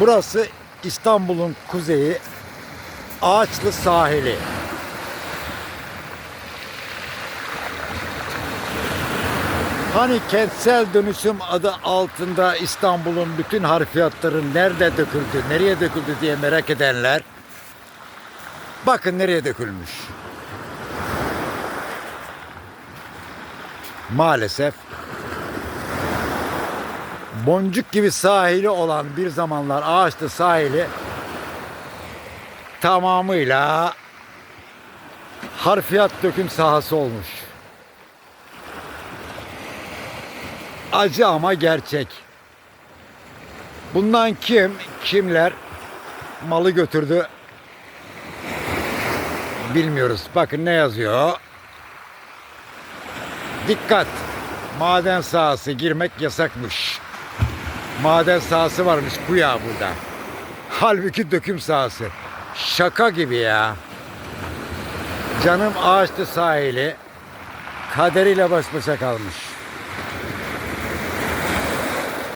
Burası İstanbul'un kuzeyi Ağaçlı sahili. Hani kentsel dönüşüm adı altında İstanbul'un bütün harfiyatları nerede döküldü, nereye döküldü diye merak edenler bakın nereye dökülmüş. Maalesef boncuk gibi sahili olan bir zamanlar ağaçlı sahili tamamıyla harfiyat döküm sahası olmuş. Acı ama gerçek. Bundan kim, kimler malı götürdü bilmiyoruz. Bakın ne yazıyor. Dikkat! Maden sahası girmek yasakmış. Maden sahası varmış bu ya burada. Halbuki döküm sahası. Şaka gibi ya. Canım ağaçlı sahili kaderiyle baş başa kalmış.